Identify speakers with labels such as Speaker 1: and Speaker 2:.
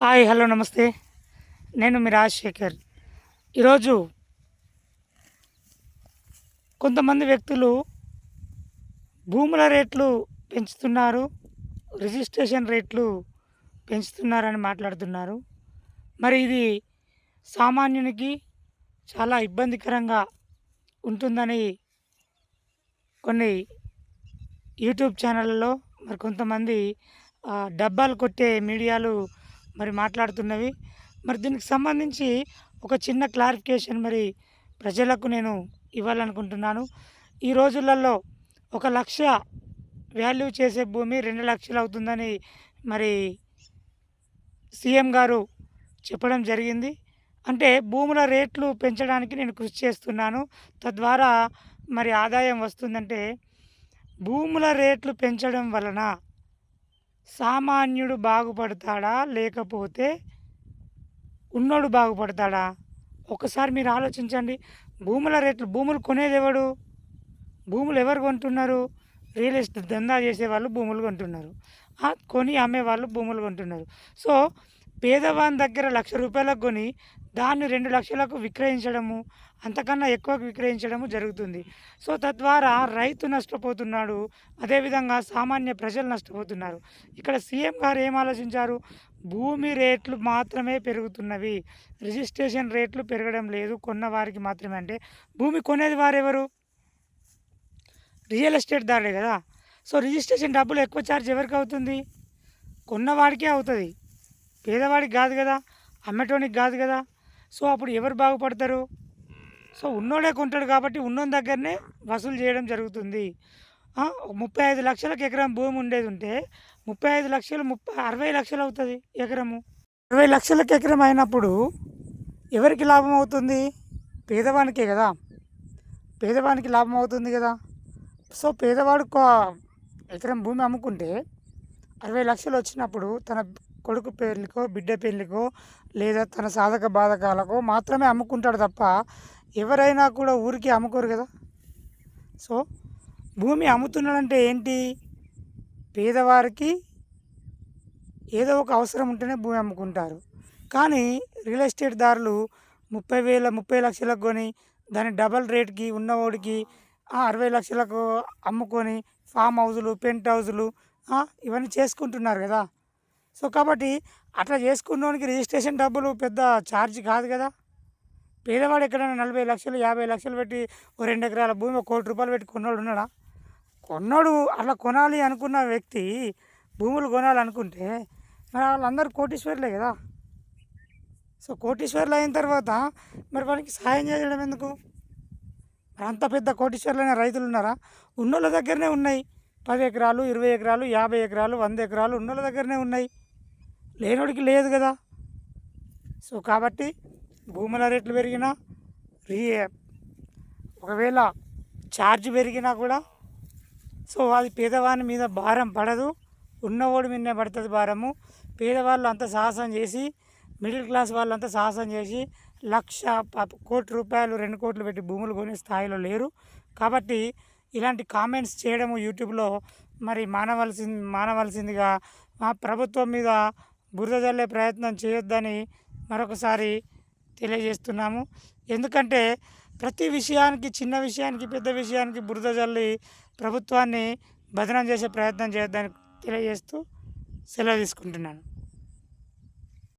Speaker 1: Hi hello నమస్తే. నేను మీ రాజశేఖర్. ఈరోజు కొంతమంది వ్యక్తులు భూముల రేట్లు పెంచుతున్నారు రిజిస్ట్రేషన్ రేట్లు పెంచుతున్నారని మాట్లాడుతున్నారు. మరి ఇది సామాన్యునికి చాలా ఇబ్బందికరంగా ఉంటుందని కొన్ని యూట్యూబ్ ఛానళ్ళలో మరి కొంతమంది ఆ, డబ్బాలు కొట్టే మీడియాలు మరి మాట్లాడుతున్నవి. మరి దీనికి సంబంధించి ఒక చిన్న క్లారిఫికేషన్ మరి ప్రజలకు నేను ఇవ్వాలనుకుంటున్నాను. ఈ రోజులలో ఒక లక్ష వాల్యూ చేసే భూమి రెండు లక్షలు అవుతుందని మరి సీఎం గారు చెప్పడం జరిగింది. అంటే భూముల రేట్లు పెంచడానికి నేను కృషి చేస్తున్నాను. తద్వారా మరి ఆదాయం వస్తుందంటే భూముల రేట్లు పెంచడం వలన సామాన్యుడు బాగుపడతాడా? లేకపోతే ఉన్నోడు బాగుపడతాడా? ఒకసారి మీరు ఆలోచించండి. భూముల రేట్లు భూములు కొనేది ఎవడు? భూములు ఎవరు కొంటున్నారు? రియల్ ఎస్టేట్ దందా చేసేవాళ్ళు భూములు కొంటున్నారు. కొని అమ్మేవాళ్ళు భూములు కొంటున్నారు. సో పేదవాని దగ్గర లక్ష రూపాయలకు కొని దాన్ని రెండు లక్షలకు విక్రయించడము అంతకన్నా ఎక్కువకు విక్రయించడము జరుగుతుంది. సో తద్వారా రైతు నష్టపోతున్నాడు. అదేవిధంగా సామాన్య ప్రజలు నష్టపోతున్నారు. ఇక్కడ సీఎం గారు ఏం ఆలోచించారు? భూమి రేట్లు మాత్రమే పెరుగుతున్నవి. రిజిస్ట్రేషన్ రేట్లు పెరగడం లేదు. కొన్న వారికి మాత్రమే. అంటే భూమి కొనేది వారెవరు? రియల్ ఎస్టేట్ దారుడే కదా. సో రిజిస్ట్రేషన్ డబ్బులు ఎక్కువ ఛార్జ్ ఎవరికి అవుతుంది? కొన్నవాడికే అవుతుంది. పేదవాడికి కాదు కదా అమ్మటోనికి కాదు కదా. సో అప్పుడు ఎవరు బాగుపడతారు? సో ఉన్నోడే కొంటాడు కాబట్టి ఉన్నోని దగ్గరనే వసూలు చేయడం జరుగుతుంది. ముప్పై ఐదు లక్షలకు ఎకరం భూమి ఉండేది ఉంటే ముప్పై ఐదు లక్షలు ముప్పై అరవై లక్షలు అవుతుంది ఎకరము. అరవై లక్షలకు ఎకరం అయినప్పుడు ఎవరికి లాభం అవుతుంది? పేదవానికే కదా. పేదవానికి లాభం అవుతుంది కదా. సో పేదవాడు ఎకరం భూమి అమ్ముకుంటే అరవై లక్షలు వచ్చినప్పుడు తన కొడుకు పేర్లకో బిడ్డ పేర్లకో లేదా తన సాధక బాధకాలకో మాత్రమే అమ్ముకుంటాడు తప్ప ఎవరైనా కూడా ఊరికి అమ్ముకోరు కదా. సో భూమి అమ్ముతున్నాడంటే ఏంటి? పేదవారికి ఏదో ఒక అవసరం ఉంటేనే భూమి అమ్ముకుంటారు. కానీ రియల్ ఎస్టేట్ దారులు ముప్పై వేల ముప్పై లక్షలకు కొని దాని డబల్ రేట్కి ఉన్నవాడికి అరవై లక్షలకు అమ్ముకొని ఫామ్ హౌజులు పెంట్ హౌజులు ఇవన్నీ చేసుకుంటున్నారు కదా. సో కాబట్టి అట్లా చేసుకున్నోనికి రిజిస్ట్రేషన్ డబ్బులు పెద్ద ఛార్జ్ కాదు కదా. పేదవాడు ఎక్కడైనా నలభై లక్షలు యాభై లక్షలు పెట్టి ఓ రెండు ఎకరాల భూమి ఒక కోటి రూపాయలు పెట్టి కొన్నోడు ఉన్నాడా? కొన్నాడు అట్లా కొనాలి అనుకున్న వ్యక్తి భూములు కొనాలనుకుంటే మరి వాళ్ళందరూ కోటీశ్వర్లే కదా. సో కోటీశ్వర్లు అయిన తర్వాత మరి వాళ్ళకి సహాయం చేయడం ఎందుకు? మరి అంత పెద్ద కోటీశ్వర్లైన రైతులు ఉన్నారా? ఉన్నోళ్ళ దగ్గరనే ఉన్నాయి. పది ఎకరాలు ఇరవై ఎకరాలు యాభై ఎకరాలు వంద ఎకరాలు ఉన్నోళ్ళ దగ్గరనే ఉన్నాయి. లేనోడికి లేదు కదా. సో కాబట్టి భూముల రేట్లు పెరిగినా రీ ఒకవేళ ఛార్జ్ పెరిగినా కూడా సో అది పేదవాని మీద భారం పడదు. ఉన్నవాడి మీదనే పడుతుంది భారము. పేదవాళ్ళు అంత సాహసం చేసి మిడిల్ క్లాస్ వాళ్ళంతా సాహసం చేసి లక్ష ప- కోటి రూపాయలు రెండు కోట్లు పెట్టి భూములు కొనే స్థాయిలో లేరు. కాబట్టి ఇలాంటి కామెంట్స్ చేయడము యూట్యూబ్లో మరి మానవలసింది మానవలసిందిగా మా ప్రభుత్వం మీద బురద జల్లే ప్రయత్నం చేయొద్దని మరొకసారి తెలియజేస్తున్నాము. ఎందుకంటే ప్రతి విషయానికి చిన్న విషయానికి పెద్ద విషయానికి బురద జల్లి ప్రభుత్వాన్ని బదనం చేసే ప్రయత్నం చేయొద్దని తెలియజేస్తూ సెలవు తీసుకుంటున్నాను.